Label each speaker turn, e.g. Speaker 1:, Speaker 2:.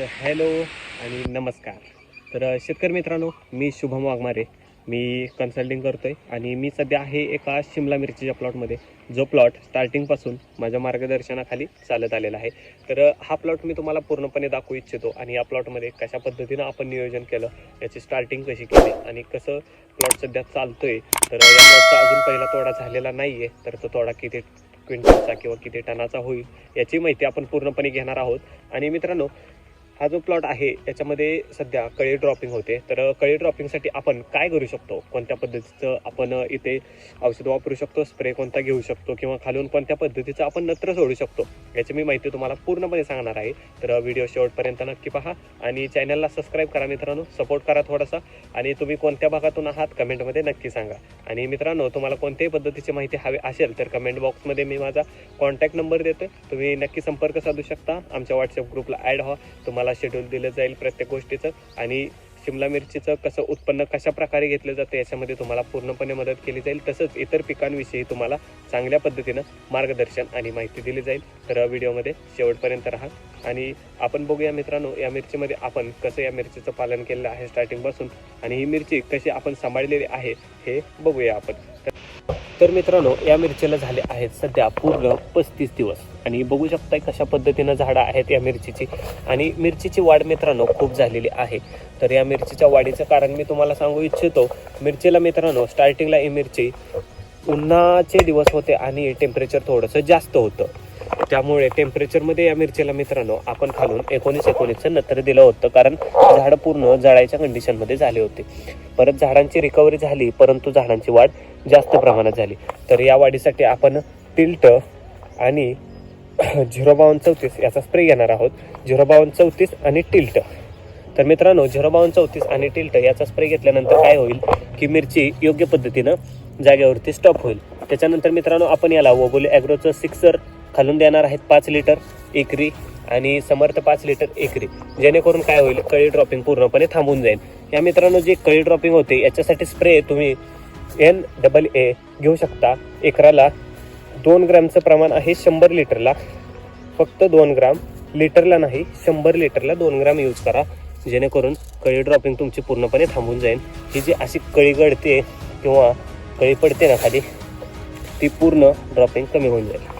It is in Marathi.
Speaker 1: हॅलो आणि नमस्कार. तर शेतकरी मित्रांनो मी शुभम वाघमारे. मी कन्सल्टिंग करतो आहे आणि मी सध्या आहे एका शिमला मिरचीच्या प्लॉटमध्ये जो प्लॉट स्टार्टिंगपासून माझ्या मार्गदर्शनाखाली चालत आलेला आहे. तर हा प्लॉट मी तुम्हाला पूर्णपणे दाखवू इच्छितो आणि या प्लॉटमध्ये कशा पद्धतीनं आपण नियोजन केलं याची स्टार्टिंग कशी केली आणि कसं प्लॉट सध्या चालतो आहे तर या प्लॉटचा अजून पहिला तोडा झालेला नाही आहे तर तो तोडा किती क्विंटलचा किंवा किती टनाचा होईल याची माहिती आपण पूर्णपणे घेणार आहोत. आणि मित्रांनो हा जो प्लॉट आहे याच्यामध्ये सध्या कळी ड्रॉपिंग होते. तर कळी ड्रॉपिंगसाठी आपण काय करू शकतो? कोणत्या पद्धतीचं आपण इथे औषध वापरू शकतो? स्प्रे कोणता घेऊ शकतो? किंवा खालून कोणत्या पद्धतीचं आपण नत्र सोडू शकतो? याची मी माहिती तुम्हाला पूर्णपणे सांगणार आहे. तर व्हिडिओ शेवटपर्यंत नक्की पहा आणि चॅनलला सबस्क्राईब करा मित्रांनो. सपोर्ट करा थोडासा आणि तुम्ही कोणत्या भागातून आहात कमेंटमध्ये नक्की सांगा. आणि मित्रांनो तुम्हाला कोणत्याही पद्धतीची माहिती हवी असेल तर कमेंट बॉक्समध्ये मी माझा कॉन्टॅक्ट नंबर देतो तुम्ही नक्की संपर्क साधू शकता. आमच्या व्हॉट्सअप ग्रुपला ॲड व्हा. तुम्हाला शेड्यूल दिलं जाईल प्रत्येक गोष्टीचं. आणि शिमला मिरचीचं कसं उत्पन्न कशा प्रकारे घेतलं जातं याच्यामध्ये तुम्हाला पूर्णपणे मदत केली जाईल. तसंच इतर पिकांविषयी तुम्हाला चांगल्या पद्धतीनं मार्गदर्शन आणि माहिती दिली जाईल. तर व्हिडिओमध्ये शेवटपर्यंत राहा. आणि आपण बघूया मित्रांनो या मिरचीमध्ये आपण कसं या मिरचीचं पालन केलेलं आहे स्टार्टिंगपासून आणि ही मिरची कशी आपण सांभाळलेली आहे हे बघूया आपण. तर- तर मित्रांनो या मिरचीला झाले आहेत सध्या पूर्ण पस्तीस दिवस. आणि बघू शकताय कशा पद्धतीनं झाडं आहेत या मिरचीची. आणि मिरचीची वाढ मित्रांनो खूप झालेली आहे. तर या मिरचीच्या वाढीचं कारण मी तुम्हाला सांगू इच्छितो मिरचीला मित्रांनो स्टार्टिंगला ही मिरची उन्हाचे दिवस होते आणि टेम्परेचर थोडंसं जास्त होतं. त्यामुळे टेम्परेचरमध्ये या मिरचीला मित्रांनो आपण खालून एकोणीस एकोणीसचं नत्र दिलं होतं कारण झाडं पूर्ण जळायच्या कंडिशनमध्ये झाले होते. परत झाडांची रिकव्हरी झाली परंतु झाडांची वाढ जास्त प्रमाणात झाली. तर या वाढीसाठी आपण टिल्ट आणि झिरो बावन्न चौतीस याचा स्प्रे घेणार आहोत. झिरो बावन्न चौतीस आणि टिल्ट तर मित्रांनो झिरो बावन्न चौतीस आणि टिल्ट याचा स्प्रे घेतल्यानंतर काय होईल की मिरची योग्य पद्धतीनं जागेवरती स्टॉप होईल. त्याच्यानंतर मित्रांनो आपण याला वोबोली ॲग्रोचं सिक्सर खालून देणार आहेत पाच लिटर एकरी आणि समर्थ पाच लिटर एकरी. जेणेकरून काय होईल कळी ड्रॉपिंग पूर्णपणे थांबून जाईल. या मित्रांनो जी कळी ड्रॉपिंग होते याच्यासाठी स्प्रे तुम्ही एन डबल ए घेऊ शकता. एकराला दोन ग्रॅमचं प्रमाण आहे शंभर लिटरला. फक्त दोन ग्राम. लिटरला नाही शंभर लिटरला दोन ग्राम यूज करा. जेणेकरून कळी ड्रॉपिंग तुमची पूर्णपणे थांबून जाईल. ही जी अशी कळी गळते किंवा कळी पडते ना खाली ती पूर्ण ड्रॉपिंग कमी होऊन जाईल.